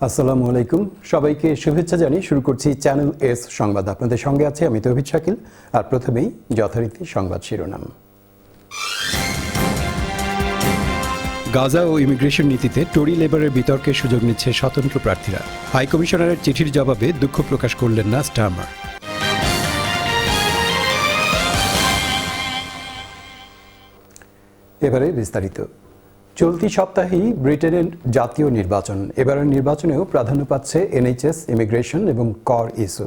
আসসালামু আলাইকুম। সবাইকে শুভেচ্ছা জানিয়ে শুরু করছি চ্যানেল এস সংবাদ। আপনাদের সঙ্গে আছে আমি তৌহিদ শাকিল আর প্রথমেই যথারীতি সংবাদ শিরোনাম। গাজা ও ইমিগ্রেশন নীতিতে টরি লেবারের বিতর্কের সুযোগ নিচ্ছে স্বতন্ত্র প্রার্থীরা। হাই কমিশনারের চিঠির জবাবে দুঃখ প্রকাশ করলেন না স্টারমার এবারে বিস্তারিত। চলতি সপ্তাহেই ব্রিটেনের জাতীয় নির্বাচন। এবারের নির্বাচনেও প্রাধান্য পাচ্ছে এনএইচএস, ইমিগ্রেশন এবং কর ইস্যু।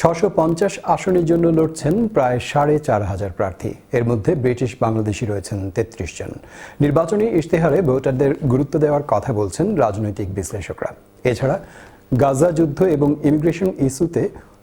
ছশো পঞ্চাশ আসনের জন্য লড়ছেন প্রায় সাড়ে চার হাজার প্রার্থী। এর মধ্যে ব্রিটিশ বাংলাদেশি রয়েছেন তেত্রিশ জন। নির্বাচনী ইশতেহারে ভোটারদের গুরুত্ব দেওয়ার কথা বলছেন রাজনৈতিক বিশ্লেষকরা। এছাড়া গাজা যুদ্ধ এবং ইমিগ্রেশন ইস্যুতে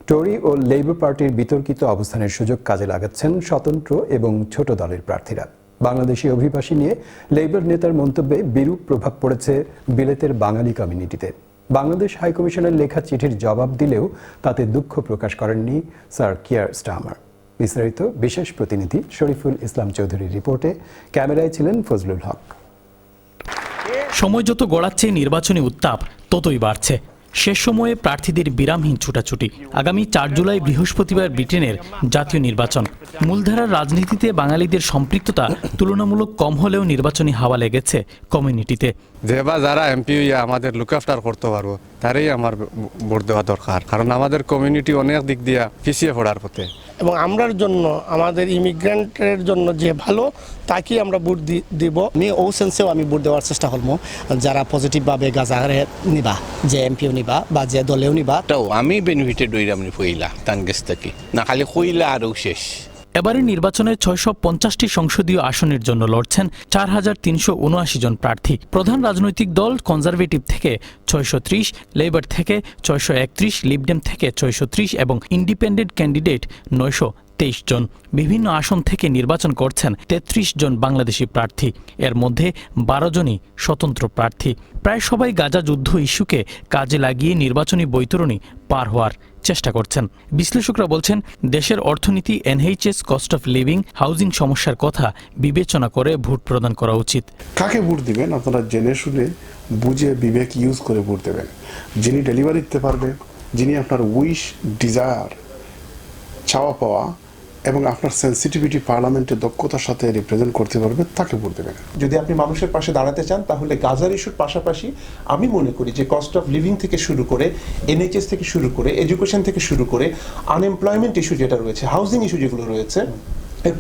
টরি ও লেবার পার্টির বিতর্কিত অবস্থানের সুযোগ কাজে লাগাচ্ছেন স্বতন্ত্র এবং ছোট দলের প্রার্থীরা। বাংলাদেশি অভিবাসী নিয়ে লেবার নেতার মন্তব্যে বিরূপ প্রভাব পড়েছে বিলেতের বাঙালি কমিউনিটিতে। বাংলাদেশ হাইকমিশনের লেখা চিঠির জবাব দিলেও তাতে দুঃখ প্রকাশ করেননি স্যার কিয়ার স্টামার। বিস্তারিত বিশেষ প্রতিনিধি শরীফুল ইসলাম চৌধুরীর রিপোর্টে। ক্যামেরায় ছিলেন ফজলুল হক। সময় যত গড়াচ্ছে নির্বাচনী উত্তাপ ততই বাড়ছে। শেষ সময়ে প্রার্থীদের বিরামহীন ছুটাছুটি। আগামী চার জুলাই বৃহস্পতিবার ব্রিটেনের জাতীয় নির্বাচন। মূলধারার রাজনীতিতে বাঙালিদের সম্পৃক্ততা তুলনামূলক কম হলেও নির্বাচনী হাওয়া লেগেছে কমিউনিটিতে। যারা এমপি আমাদের লুক আফটার করতে পারব। তারই আমার ভোট দেওয়া দরকার। কারণ আমাদের কমিউনিটি অনেক দিক দিয়া পিছিয়ে পড়ার পথে। এবং আমরার জন্য আমাদের ইমিগ্রেন্টের জন্য যে ভালো তাকেই আমরা ভোট দি- দিব। আমি ও সেন্সেও আমি ভোট দেওয়ার চেষ্টা করব। যারা পজিটিভভাবে গাজারে নিবা যে এমপিও নিবা বা যে দলেও নিবা। তাও আমি বেনিফিটেড হইলাম নি পইলা টানগেস থেকে। না খালি কইলা আরও শেষ। এবারের নির্বাচনে ছয়শো পঞ্চাশটি সংসদীয় আসনের জন্য লড়ছেন চার হাজার তিনশো উনআশি জন প্রার্থী। প্রধান রাজনৈতিক দল কনজারভেটিভ থেকে ছয়শো ত্রিশ, লেবার থেকে ছয়শো একত্রিশ লিবডেম থেকে ছয়শো ত্রিশ এবং ইন্ডিপেন্ডেন্ট ক্যান্ডিডেট নয়শো তেইশ জন বিভিন্ন আসন থেকে নির্বাচন করছেন তেত্রিশ জন বাংলাদেশি প্রার্থী। এর মধ্যে বারো জনই স্বতন্ত্র প্রার্থী। প্রায় সবাই গাজা যুদ্ধ ইস্যুকে কাজে লাগিয়ে নির্বাচনী বৈতরণী পার হওয়ার চেষ্টা করছেন। বিশ্লেষকরা বলছেন, দেশের অর্থনীতি, NHS, cost of living, housing সমস্যার কথা বিবেচনা করে ভোট প্রদান করা উচিত। কাকে ভোট দিবেন? আপনারা জেনে শুনে, বুঝে, বিবেক ইউজ করে ভোট দেবেন। যিনি ডেলিভারি দিতে পারবে যিনি আপনার উইশ ডিজায়ার চাওয়া পাওয়া এবং আপনার সেন্সিটিভিটি পার্লামেন্টে দক্ষতার সাথে রিপ্রেজেন্ট করতে পারবে, তাকে ভোট দেবেন যদি আপনি মানুষের পাশে দাঁড়াতে চান, তাহলে গাজার ইস্যুর পাশাপাশি আমি মনে করি যে কস্ট অফ লিভিং থেকে শুরু করে এনএইচএস থেকে শুরু করে এডুকেশন থেকে শুরু করে আনএমপ্লয়মেন্ট ইস্যু যেটা রয়েছে হাউজিং ইস্যু যেগুলো রয়েছে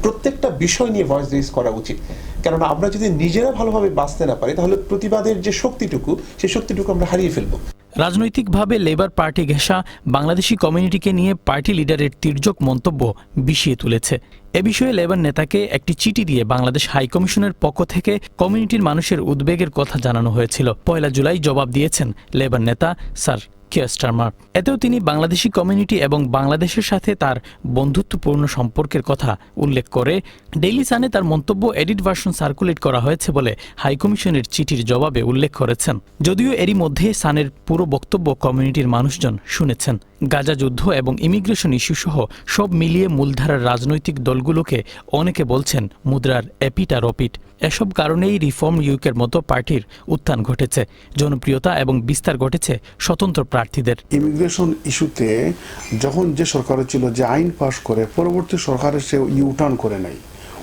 প্রত্যেকটা বিষয় নিয়ে ভয়েস রেজ করা উচিত। কেননা আমরা যদি নিজেরা ভালোভাবে বাঁচতে না পারি, তাহলে প্রতিবাদের যে শক্তিটুকু, সেই শক্তিটুকু আমরা হারিয়ে ফেলব। রাজনৈতিকভাবে লেবার পার্টি ঘেঁষা বাংলাদেশি কমিউনিটিকে নিয়ে পার্টি লিডারের তির্যক মন্তব্য বিষিয়ে তুলেছে। এ বিষয়ে লেবার নেতাকে একটি চিঠি দিয়ে বাংলাদেশ হাইকমিশনের পক্ষ থেকে কমিউনিটির মানুষের উদ্বেগের কথা জানানো হয়েছিল। পয়লা জুলাই জবাব দিয়েছেন লেবার নেতা স্যার কিয়ার স্টারমার এতেও তিনি বাংলাদেশি কমিউনিটি এবং বাংলাদেশের সাথে তার বন্ধুত্বপূর্ণ সম্পর্কের কথা উল্লেখ করে। ডেইলি সানে তার মন্তব্য এডিট ভার্সন সার্কুলেট করা হয়েছে বলে হাইকমিশনের চিঠির জবাবে উল্লেখ করেছেন। যদিও এরই মধ্যে সানের পুরো বক্তব্য কমিউনিটির মানুষজন শুনেছেন। গাজা যুদ্ধ এবং ইমিগ্রেশন ইস্যু সহ সব মিলিয়ে মূলধারার রাজনৈতিক দলগুলোকে অনেকে বলছেন মুদ্রার এপিট আর অপিট এসব কারণেই রিফর্ম ইউকের মতো পার্টির উত্থান ঘটেছে। জনপ্রিয়তা এবং বিস্তার ঘটেছে স্বতন্ত্র প্রার্থীদের। ইমিগ্রেশন ইস্যুতে যখন যে সরকার ছিল যে আইন পাশ করে, পরবর্তী সরকারে সে ইউটার্ন করে নেয়,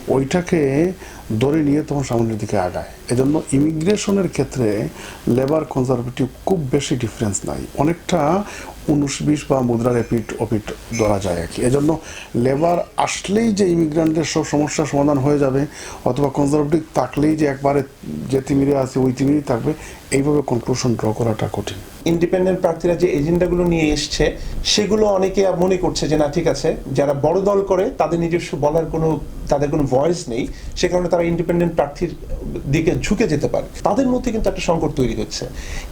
ওইটাকে ধরে নিয়ে তখন সামনের দিকে আগায়। এজন্য ইমিগ্রেশনের ক্ষেত্রে লেবার কনজারভেটিভ খুব বেশি ডিফারেন্স নাই। অনেকটা উনিশ বিশ বা মুদ্রার এপিট অপিট ধরা যায় আর কি। এজন্য লেবার আসলেই যে ইমিগ্রান্টের সব সমস্যার সমাধান হয়ে যাবে, অথবা কনজারভেটিভ থাকলেই যে একবারে যে তিমিরে আছে, ওই তিমিরই থাকবে, এইভাবে কনক্লুশন ড্র করাটা কঠিন। ইন্ডিপেন্ডেন্ট প্রার্থীরা যে এজেন্ডাগুলো নিয়ে এসছে, সেগুলো অনেকে মনে করছে যে, না, ঠিক আছে, যারা বড় দল করে, তাদের নিজস্ব বলার কোনো, তাদের কোনো ভয়েস নেই। সে কারণে তারা ইন্ডিপেন্ডেন্ট প্রার্থীর দিকে ঝুঁকে যেতে পারে। তাদের মধ্যে কিন্তু একটা সংকট তৈরি হচ্ছে।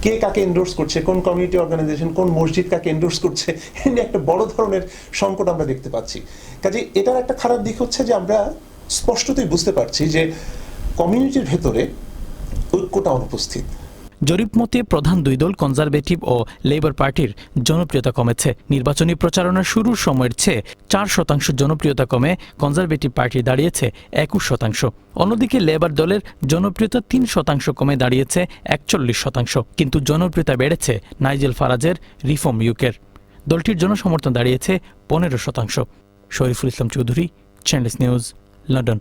কে কাকে এন্ডোর্স করছে, কোন কমিউনিটি অর্গানাইজেশন কোন মসজিদ কাকে এন্ডোর্স করছে নিয়ে একটা বড় ধরনের সংকট আমরা দেখতে পাচ্ছি। কাজে এটার একটা খারাপ দিক হচ্ছে যে আমরা স্পষ্টতই বুঝতে পারছি যে কমিউনিটির ভেতরে ঐক্যটা অনুপস্থিত। জরিপ মতে প্রধান দুই দল কনজারভেটিভ ও লেবার পার্টির জনপ্রিয়তা কমেছে। নির্বাচনী প্রচারণার শুরুর সময়ের চেয়ে চার শতাংশ জনপ্রিয়তা কমে কনজারভেটিভ পার্টি দাঁড়িয়েছে একুশ শতাংশ। অন্যদিকে লেবার দলের জনপ্রিয়তা তিন শতাংশ কমে দাঁড়িয়েছে একচল্লিশ শতাংশ, কিন্তু জনপ্রিয়তা বেড়েছে নাইজেল ফারাজের রিফর্ম ইউকের। দলটির জনসমর্থন দাঁড়িয়েছে পনেরো শতাংশ। Shariful Islam Chowdhury channel S news London